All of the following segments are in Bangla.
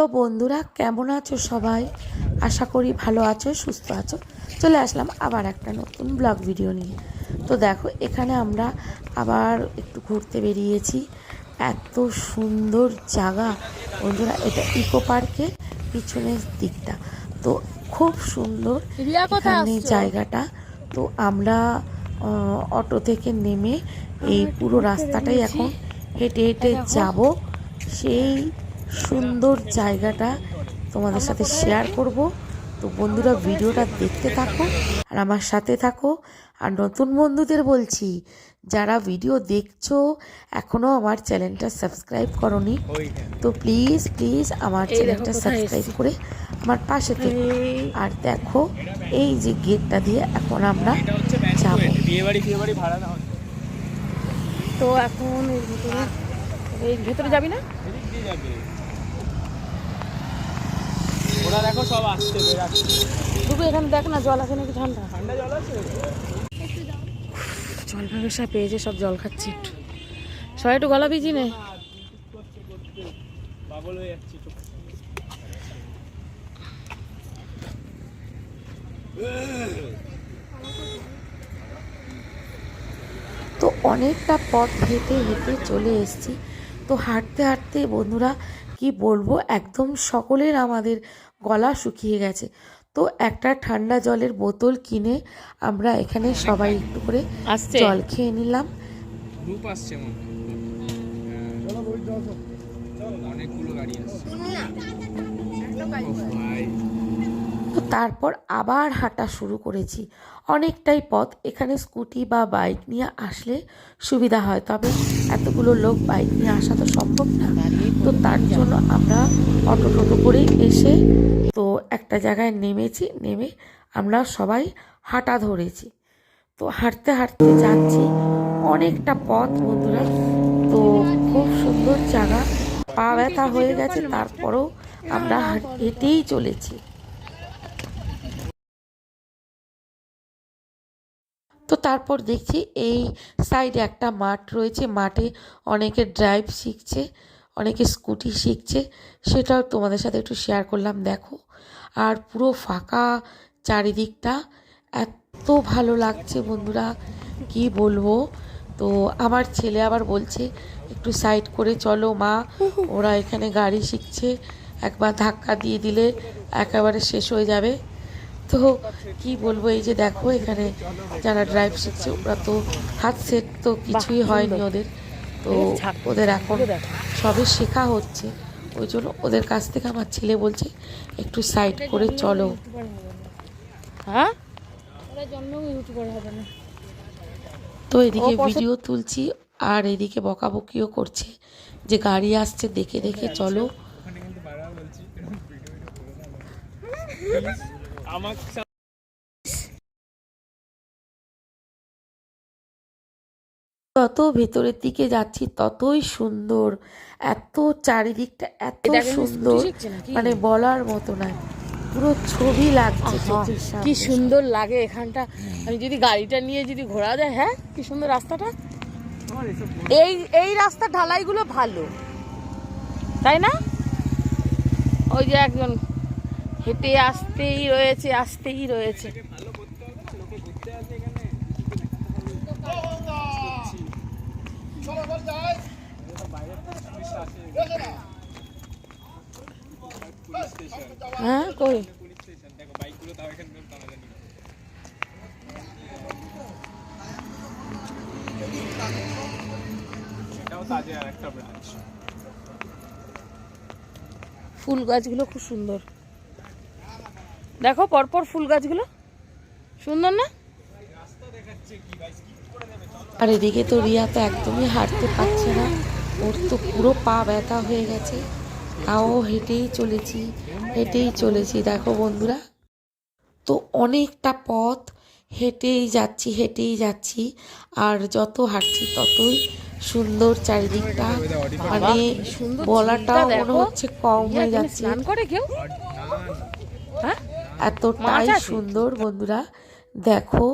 তো বন্ধুরা কেমন আছো সবাই? আশা করি ভালো আছো সুস্থ আছো। চলে আসলাম আবার একটা নতুন ব্লগ ভিডিও নিয়ে। তো দেখো এখানে আমরা আবার একটু ঘুরতে বেরিয়েছি। এত সুন্দর জায়গা। বন্ধুরা এটা ইকো পার্কের পিছনের দিকটা। তো খুব সুন্দর এখানে জায়গাটা। তো আমরা অটো থেকে নেমে এই পুরো রাস্তাটাই এখন হেঁটে হেঁটে যাব। সেই সুন্দর জায়গাটা তোমাদের সাথে শেয়ার করব। তো বন্ধুরা ভিডিওটা দেখতে থাকো আর আমার সাথে থাকো। আর নতুন বন্ধুদের বলছি যারা ভিডিও দেখছ এখনও আমার চ্যানেলটা সাবস্ক্রাইব করনি তো প্লিজ প্লিজ আমার চ্যানেলটা সাবস্ক্রাইব করে আমার পাশে থেকে। আর দেখো এই যে গেটটা দিয়ে এখন আমরা যাব। বিয়ে বাড়ি ফিয়ে বাড়ি ভাড়া দাও তো এখন এই ভেতরে যাবি না? দিয়ে যাবে। ওরা দেখো সব আসছে বেরাচ্ছে দুটো এখানে দেখ না জল আছে নাকি ঠান্ডা? ঠান্ডা জল আছে জল ব্যবসা পেয়েছে সব জল খাচ্ছি একটু। সবাই একটু গলা ভিজি নে। তো অনেকটা পথ হেঁটে হেঁটে চলে এসেছি। তো হাঁটতে হাঁটতে বন্ধুরা কি বলব? একদম সকলের আমাদের গলা শুকিয়ে গেছে। তো একটা ঠান্ডা জলের বোতল কিনে আমরা এখানে সবাই একটু করে জল খেয়ে নিলাম। মনে হয়। হ্যাঁ। অনেকগুলো গাড়ি আসছে। তারপর আবার হাঁটা শুরু করেছি। অনেকটাই পথ এখানে স্কুটি বা বাইক নিয়ে আসলে সুবিধা হয়, তবে এতগুলো লোক বাইক নিয়ে আসা তো সম্ভব না। তো তার জন্য আমরা অটো টোটো করে এসে তো একটা জায়গায় নেমেছি, নেমে আমরা সবাই হাঁটা ধরেছি। তো হাঁটতে হাঁটতে যাচ্ছি অনেকটা পথ, বন্ধুরা। তো খুব সুন্দর জায়গা। পা ব্যথা হয়ে গেছে, তারপরেও আমরা হাঁট- হেঁটেই চলেছি। তো তারপর দেখছি এই সাইডে একটা মাঠ রয়েছে। মাঠে অনেকে ড্রাইভ শিখছে, অনেকে স্কুটি শিখছে। সেটাও তোমাদের সাথে একটু শেয়ার করলাম, দেখো। আর পুরো ফাঁকা চারিদিকটা, এত ভালো লাগছে বন্ধুরা, কি বলব? তো আমার ছেলে আবার বলছে, একটু সাইড করে চলো মা, ওরা এখানে গাড়ি শিখছে। একবার ধাক্কা দিয়ে দিলে একেবারে শেষ হয়ে যাবে। তো কি বলব এই যে দেখো এখানে যারা ড্রাইভ শিখছে ওরা তো হাত সেট তো কিছুই হয়নি ওদের। তো ওদের এখন সবে শেখা হচ্ছে। ওই জন্য ওদের কাছ থেকে আমার ছেলে বলছে একটু সাইড করে চলো। হ্যাঁ? ওরা জন্ম ইউটিউবার হবে না। তো এদিকে ভিডিও তুলছি আর এদিকে বকাবকিও করছে যে গাড়ি আসছে দেখে দেখে চলো। সাথে যত ভেতরের দিকে যাচ্ছি ততই সুন্দর। এত চারিদিকটা এত সুন্দর? মানে বলার মতো নয়। পুরো ছবি লাগছে কি সুন্দর লাগে এখানটা। আমি যদি গাড়িটা নিয়ে যদি ঘোরা যায় হ্যাঁ? কি সুন্দর রাস্তাটা। এই এই রাস্তার ঢালাইগুলো ভালো। তাই না? ওই যে একজন হেঁটে আসতেই রয়েছে আসতেই রয়েছে হ্যাঁ করে। ফুল গাছগুলো খুব সুন্দর দেখো পরপর ফুল গাছগুলো। সুন্দর না? আর এদিকে তো রিয়া তো একদমই হাঁটতে পারছে না। ওর তো পুরো পা ব্যথা হয়ে গেছে। তাও হেঁটেই চলেছি হেঁটেই চলেছি। দেখো বন্ধুরা তো অনেকটা পথ হেঁটেই যাচ্ছি হেঁটেই যাচ্ছি। আর যত হাঁটছি ততই সুন্দর চারিদিকটা। মানে বলাটাও মনে হচ্ছে কম হয়ে যাচ্ছে। স্নান করে কেউ? হ্যাঁ? এতটাই সুন্দর বন্ধুরা। দেখো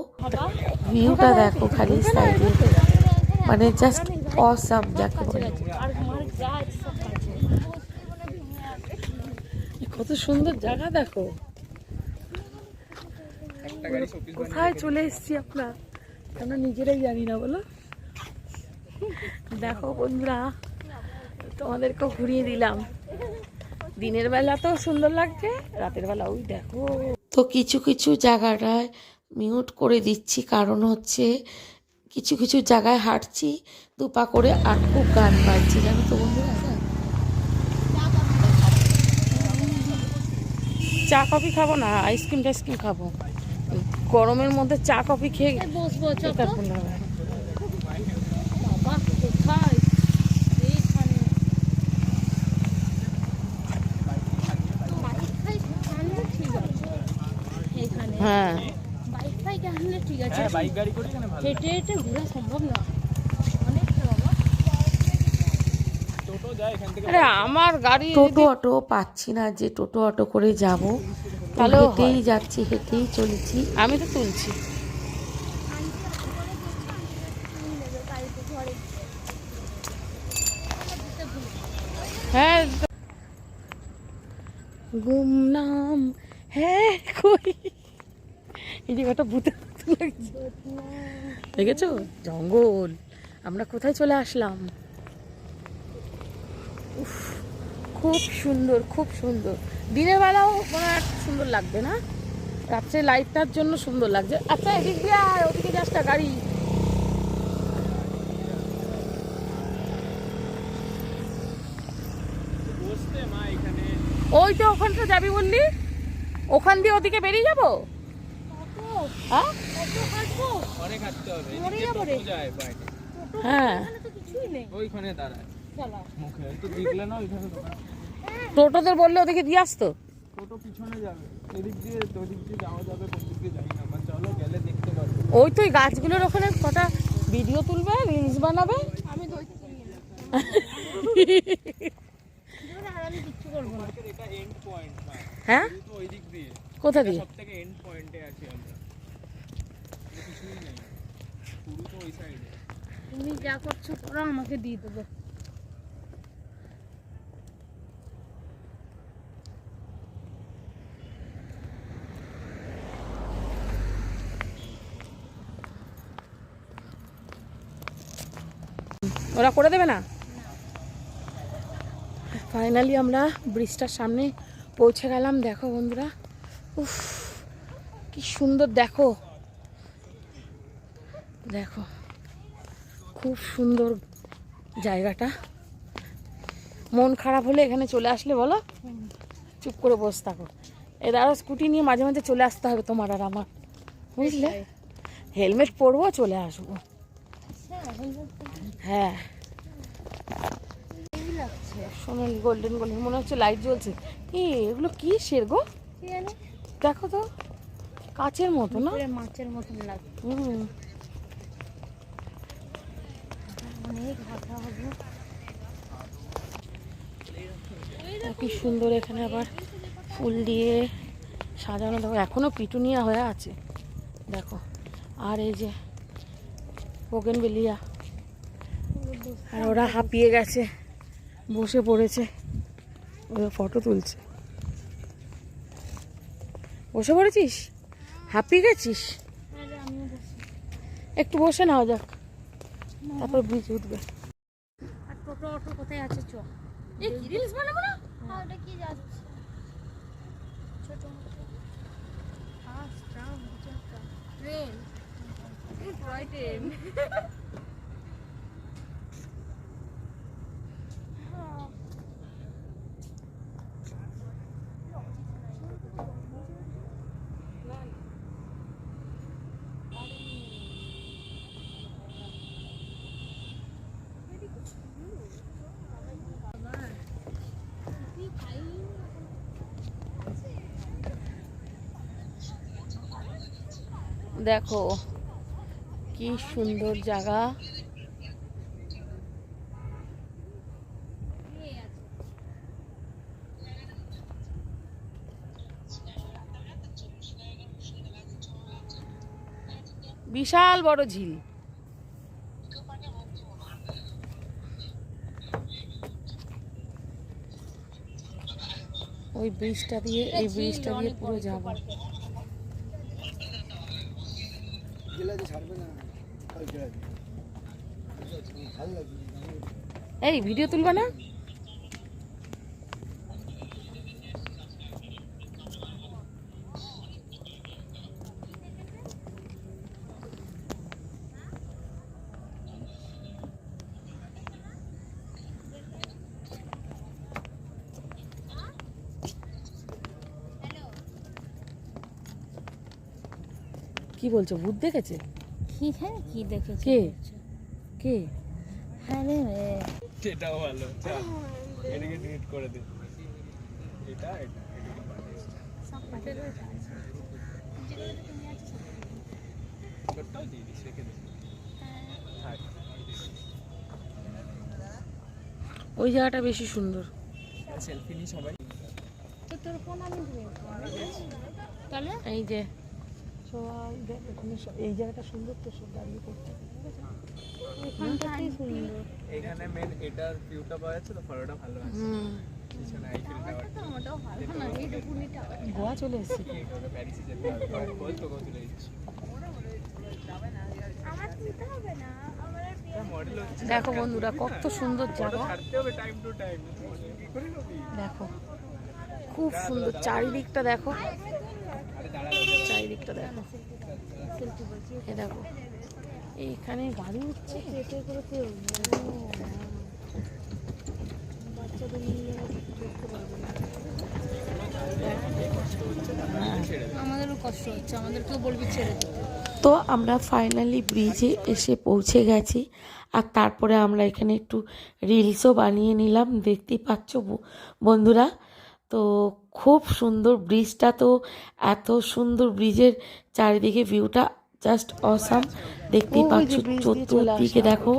ভিউটা দেখো খালি সাইডে মানে জাস্ট অসাম যাকে বলে। আছে। কত সুন্দর জায়গা দেখো। একটা গাড়ি শোপিস কোথায় চলে এসেছি আমরা? আমরা নিজেরাই জানি না বলো। দেখো বন্ধুরা তোমাদেরকে ঘুরিয়ে দিলাম। দিনের বেলা তো সুন্দর লাগছে রাতের বেলা ওই দেখো। তো কিছু কিছু জায়গাটায় মিউট করে দিচ্ছি কারণ হচ্ছে কিছু কিছু জায়গায় হাঁটছি দুপা করে আর খুব গান বাজছে জানো তো বন্ধুরা চা কফি খাব না আইসক্রিম টাইসক্রিম খাব। গরমের মধ্যে চা কফি খেয়ে বসবো তারপর না। বাবা কোথায় এইখানে বাইক ফাইক আনলে ঠিক আছে এখানে হ্যাঁ। বাইক ফাইক আনলে ঠিক আছে হ্যাঁ বাইক গাড়ি করি কেন ভালো হেঁটে হেঁটে ঘোরা সম্ভব না অনেকটা বাবা টোটো যায় এখান থেকে আরে আমার গাড়ি টোটো অটো পাচ্ছি না যে টোটো অটো করে যাব। তো তাহলেও হেঁটেই যাচ্ছি হেঁটেই চলেছি। আমি তো তুলছি। হ্যাঁ গুমনাম হ্যাঁ কই? দেখেছ? জঙ্গল। আমরা কোথায় চলে আসলাম? খুব সুন্দর খুব সুন্দর। দিনের বেলাও মনে হয় সুন্দর লাগবে না? রাত্রে লাইটটার জন্য সুন্দর লাগছে। আচ্ছা এদিক দিয়ে আয়, ওদিকে যাস গাড়ি। ওই তো ওখানটা যাবি বললি? ওখান দিয়ে ওদিকে বেরিয়ে যাব? হ্যাঁ? হ্যাঁ। টোটোদের বললে ওদিকে দিয়ে আসতো টোটো পিছনে যাবে এদিক দিয়ে ওদিক দিয়ে যাওয়া যাবে কোন দিক দিয়ে যাই চলো গেলে দেখতে পারব। ওই তো ওই গাছগুলোর ওখানে কটা ভিডিও তুলবে রিলস বানাবে? আমি হ্যাঁ? ওই দিক দিয়ে। কোথা দিয়ে? সব থেকে এন্ড পয়েন্টে আছি আমরা এর কিছুই নেই পুরো তো ওই সাইডে তুমি যা করছ করো, আমাকে দিয়ে দেবো। ওরা করে দেবে না? ফাইনালি আমরা ব্রিজটার সামনে পৌঁছে গেলাম, দেখো বন্ধুরা। উফ, কি সুন্দর, দেখো। দেখো। খুব সুন্দর জায়গাটা। মন খারাপ হলে এখানে চলে আসলে বলো? চুপ করে বসে থাকো। এরা আরও স্কুটি নিয়ে মাঝে মাঝে চলে আসতে হবে তোমার আর আমার। বুঝলে? হেলমেট পরবো চলে আসব। হ্যাঁ। সোনালি গোল্ডেন গোল্ডেন মনে হচ্ছে লাইট জ্বলছে। এ এগুলো কি শের গো? দেখো তো কাচের মতো না? মাছের মতন লাগে হুম। অনেক হাঁটা হবে। কি সুন্দর এখানে আবার ফুল দিয়ে সাজানো। দেখো এখনও পিটুনিয়া হয়ে আছে। দেখো আর এই যে পোগেন বেলিয়া আর ওরা হাঁপিয়ে গেছে বসে পড়েছে। ওরা ফটো তুলছে। বসে পড়েছিস? হাঁপিয়ে গেছিস? বসি। একটু বসে নাও যাক। তারপর ব্রিজ উঠবে। আর টোটো অটো কোথায় আছে চ। এই কি রিলস বানাবো না? হ্যাঁ ওটা কি যাচ্ছে? ছোট মতো bus tram train toy train দেখো কি সুন্দর জায়গা। বিশাল বড় ঝিল। ওই ব্রিজটা দিয়ে এই ব্রিজটা দিয়ে পুরো যাব। এই ভিডিও তুলবা না? কি বলছো ভূত দেখেছে? কি হ্যাঁ কি দেখেছি? কে? কে? সেটাও ভালো এটাকে ডিলিট করে দে এটা এটা এটাকে পাঠিয়ে দে। ছোটটাও দিয়ে দিস রেখে দে ওই জায়গাটা বেশি সুন্দর। সেলফি সবাই তো তোর ফোন আমি তাহলে এই যে। সবাই এই জায়গাটা সুন্দর তো সব দাঁড়িয়ে করতে। এখানে মেন এটার ভিউটা পাওয়া যাচ্ছে তো ফটোটা ভালো আছে। গোয়া চলে এসেছি। দেখো বন্ধুরা কত সুন্দর জায়গা। দেখো খুব সুন্দর। চারিদিকটা দেখো। চারিদিকটা দেখো। এ দেখো। এইখানে গাড়ি উঠছে পেটে করে কেউ বাচ্চাদের নিয়ে দেখতে পারবে না আমাদেরও কষ্ট হচ্ছে আমাদেরকেও বলবি ছেড়ে তো আমরা ফাইনালি ব্রিজে এসে পৌঁছে গেছি আর তারপরে আমরা এখানে একটু রিলসও বানিয়ে নিলাম দেখতেই পাচ্ছ বন্ধুরা? তো খুব সুন্দর ব্রিজটা তো এত সুন্দর ব্রিজের চারিদিকে ভিউটা জাস্ট অসাম দেখতেই যে পাচ্ছ চতুর্দিকে দেখো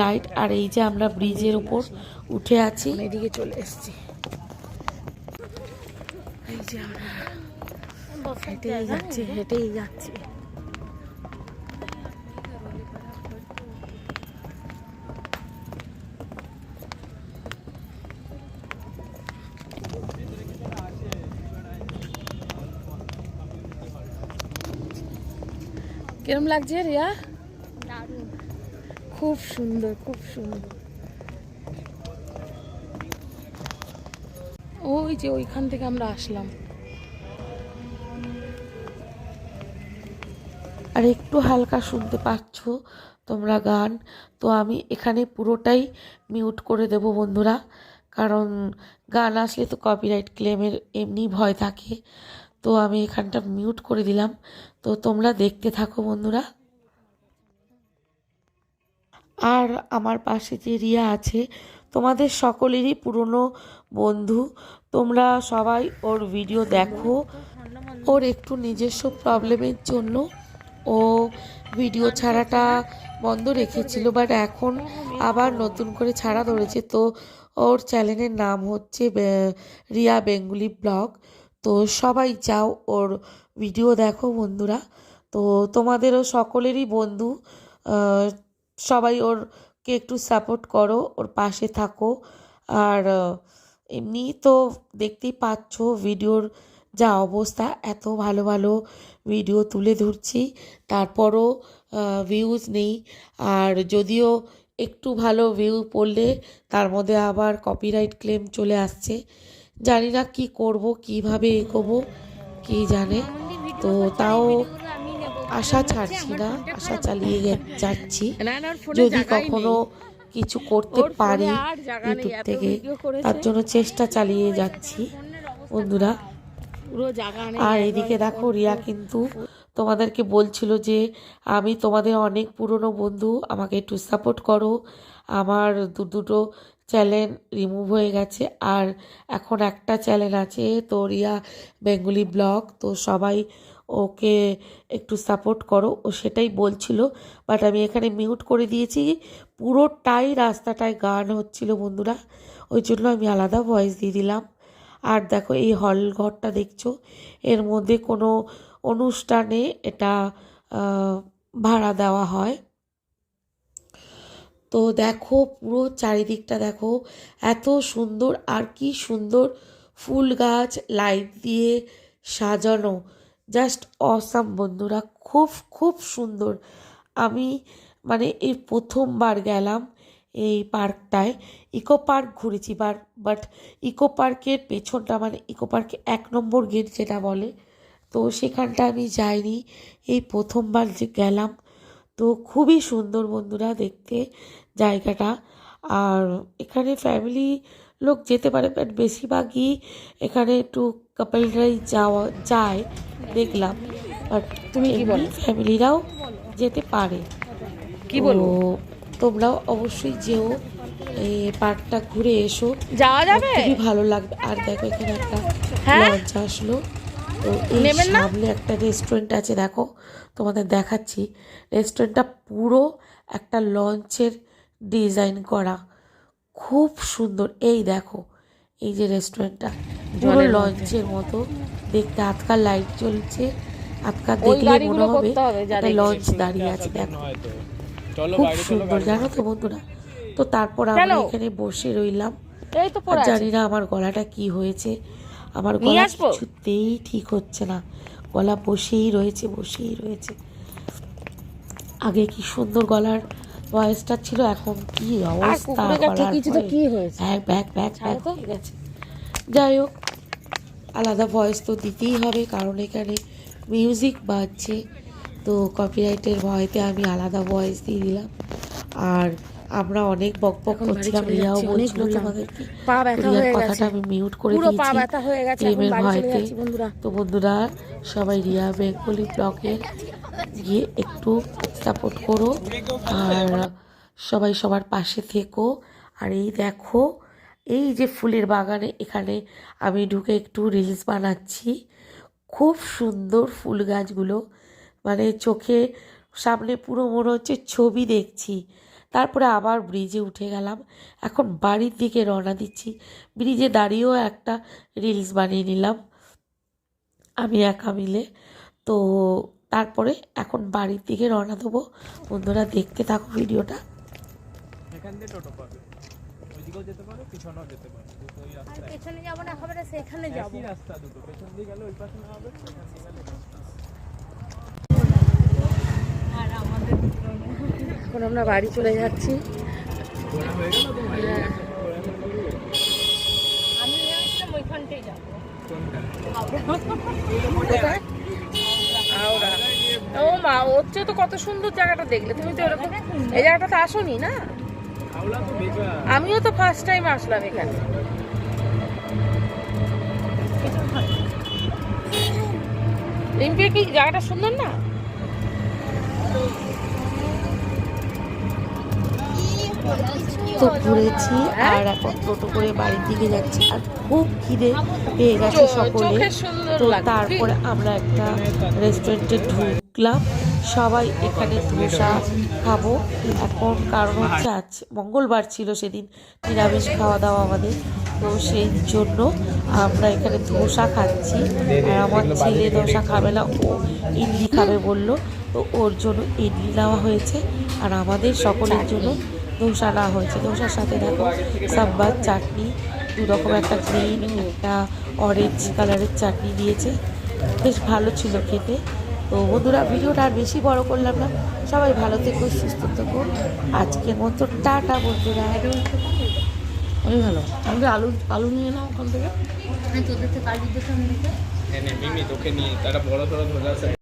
লাইট আর এই যে আমরা ব্রিজের উপর উঠে আছি। এদিকে চলে এসেছি। এই যে আমরা হেঁটেই যাচ্ছি হেঁটেই যাচ্ছি। কিরম লাগছে রিয়া? দারুণ। খুব সুন্দর খুব সুন্দর। ওই যে ওইখান থেকে আমরা আসলাম। আর একটু হালকা শুনতে পাচ্ছ তোমরা গান। তো আমি এখানে পুরোটাই মিউট করে দেব বন্ধুরা। কারণ গান আসলে তো কপিরাইট ক্লেমের এমনি ভয় থাকে। তো আমি এখানটা মিউট করে দিলাম। তো তোমরা দেখতে থাকো বন্ধুরা। আর আমার পাশে যে রিয়া আছে, তোমাদের সকলেরই পুরনো বন্ধু। তোমরা সবাই ওর ভিডিও দেখো। ওর একটু নিজস্ব প্রবলেমের জন্য ও ভিডিও ছাড়াটা বন্ধ রেখেছিল বাট এখন আবার নতুন করে ছাড়া ধরেছে। তো ওর চ্যানেলের নাম হচ্ছে রিয়া বেঙ্গুলি ব্লগ। তো সবাই যাও, ওর ভিডিও দেখো বন্ধুরা। তো তোমাদেরও সকলেরই বন্ধু সবাই ওরকে একটু সাপোর্ট করো, ওর পাশে থাকো। আর এমনি তো দেখতেই পাচ্ছ ভিডিওর যা অবস্থা, এত ভালো ভালো ভিডিও তুলে ধরছি। তারপরও ভিউজ নেই। আর যদিও একটু ভালো ভিউ পড়লে তার মধ্যে আবার কপিরাইট ক্লেম চলে আসছে। জানি না কি করব কীভাবে এগোবো কি জানে। তো তাও আশা ছাড়ছি না আশা চালিয়ে যাচ্ছি। যদি কখনো কিছু করতে পারি ইউটিউব থেকে তার জন্য চেষ্টা চালিয়ে যাচ্ছি। বন্ধুরা আর এদিকে দেখো রিয়া কিন্তু তোমাদেরকে বলছিল যে আমি তোমাদের অনেক পুরনো বন্ধু আমাকে একটু সাপোর্ট করো। আমার দু দুটো চ্যানেল রিমুভ হয়ে গেছে। আর এখন একটা চ্যানেল আছে তো রিয়া বেঙ্গলি ব্লগ। তো সবাই ওকে একটু সাপোর্ট করো। ও সেটাই বলছিল। বাট আমি এখানে মিউট করে দিয়েছি। পুরোটাই রাস্তাটায় গান হচ্ছিল বন্ধুরা। ওই জন্য আমি আলাদা ভয়েস দিয়ে দিলাম। আর দেখো এই হল ঘরটা দেখছ। এর মধ্যে কোনো অনুষ্ঠানে এটা ভাড়া দেওয়া হয়। তো দেখো পুরো চারিদিকটা দেখো, এত সুন্দর আর কি সুন্দর ফুল গাছ লাইট দিয়ে সাজানো। জাস্ট অসাম বন্ধুরা, খুব খুব সুন্দর। আমি মানে এই প্রথমবার গেলাম এই পার্কটায়। ইকো পার্ক ঘুরেছি বার, বাট ইকো পার্কের পেছনটা মানে ইকো পার্কে এক নম্বর গেট যেটা বলে, তো সেখানটা আমি যাইনি। এই প্রথমবার যে গেলাম, তো খুবই সুন্দর বন্ধুরা দেখতে। জায়গাটা। আর এখানে ফ্যামিলি লোক যেতে পারে বাট বেশিরভাগই এখানে একটু কাপলরাই যাওয়া যায় দেখলাম। বাট তুমি ফ্যামিলিরাও যেতে পারে। কি বলব? তোমরাও অবশ্যই যেও এই পার্কটা ঘুরে এসো। যাওয়া যাবে? খুবই ভালো লাগবে। আর দেখো এখানে একটা হ্যাঁ? লঞ্চ আসলো। তো এই সামনে একটা রেস্টুরেন্ট আছে দেখো তোমাদের দেখাচ্ছি। রেস্টুরেন্টটা পুরো একটা লঞ্চের ডিজাইন করা। খুব সুন্দর। এই দেখো এই যে রেস্টুরেন্টটা। পুরো লঞ্চের মতো। দেখতে আজকাল লাইট জ্বলছে। আজকাল দেখলে মনে হবে করতে হবে যা একটা লঞ্চ দাঁড়িয়ে আছে দেখো। খুব সুন্দর জানো তো বন্ধুরা? তো তারপর? আমরা এখানে বসে রইলাম। এই তো আর পড়ে আছে। জানি না আমার গলাটা কি হয়েছে। আমার গলা? কিছুতেই ঠিক হচ্ছে না। গলা বসেই রয়েছে বসেই রয়েছে। আগে কি সুন্দর গলার ভয়েসটা ছিল এখন কি অবস্থা কিছু তো কি হয়েছে? ব্যাক ব্যাক ব্যাক যাই হোক আলাদা ভয়েস তো দিতেই হবে কারণ এখানে মিউজিক বাজছে। তো কপিরাইটের ভয়তে আমি আলাদা ভয়েস দিয়ে দিলাম। আর আমরা অনেক বক বক করছিলাম রিয়াও বলছিল। পা ব্যথা হয়ে কথাটা আমি মিউট করে পুরো পা ব্যথা হয়ে গেছে এখন বাড়ি চলে যাচ্ছি বন্ধুরা। তো বন্ধুরা সবাই রিয়া বেঙ্গলি ব্লগে গিয়ে একটু সাপোর্ট করো আর সবাই সবার পাশে থেকো। আর এই দেখো এই যে ফুলের বাগানে এখানে আমি ঢুকে একটু রিলস বানাচ্ছি। খুব সুন্দর ফুল গাছগুলো মানে চোখে সামনে পুরো মনে হচ্ছে ছবি দেখছি। তারপরে আবার ব্রিজে উঠে গেলাম। এখন বাড়ির দিকে রওনা দিচ্ছি। ব্রিজে দাঁড়িয়েও একটা রিলস বানিয়ে নিলাম আমি একা মিলে। তো তারপরে এখন বাড়ির দিকে রওনা দেবো। বন্ধুরা দেখতে থাকো ভিডিওটা। এখান দিয়ে টোটো পাবে। ওইদিকেও যেতে পারো পিছনেও যেতে পারো। দুটোই রাস্তা পেছনে যাব না হবে সেখানে যাব। রাস্তা দুটো। পেছন দিয়ে গেলে ওই পাশে না হবে দিয়ে গেলে এই পাশে। আর আমাদের এখন আমরা বাড়ি চলে যাচ্ছি। ও মা ওর চেয়ে তো কত সুন্দর জায়গাটা দেখলে। তুমি তো এরকম এই জায়গাটাতে আসোনি না? আমিও তো ফার্স্ট টাইম আসলাম এখানে। রিম্পি কি জায়গাটা সুন্দর না? তো ঘুরেছি আর এখন টোটো করে বাড়ির দিকে যাচ্ছি। আর খুব খিদে পেয়ে গেছে সকলে। তো তারপরে আমরা একটা রেস্টুরেন্টে ঢুকলাম। সবাই এখানে ধোসা খাব। এখন কারণ হচ্ছে আজ মঙ্গলবার ছিল সেদিন নিরামিষ খাওয়া দাওয়া আমাদের। তো সেই জন্য আমরা এখানে ধোসা খাচ্ছি। আর আমার ছেলে ধোসা খাবে না ও ইডলি খাবে বলল। তো ওর জন্য ইডলি নেওয়া হয়েছে। আর আমাদের সকলের জন্য ধোসা নেওয়া হয়েছে। ধোসার সাথে দেখো সাব্বার চাটনি দু রকম একটা গ্রিন একটা অরেঞ্জ কালারের চাটনি দিয়েছে। বেশ ভালো ছিল খেতে। তো বন্ধুরা ভিডিওটা আর বেশি বড় করলাম না। সবাই ভালো থেকো সুস্থ থেকো। আজকের মতো টাটা বন্ধুরা। অনেক ভালো? আমাদের আলু আলু নিয়ে নাও ওখান থেকে? তোদের থেকে কালির দোকান থেকে মিমি তোকে নিয়ে তারা বড় সড়ো ধরে আছে।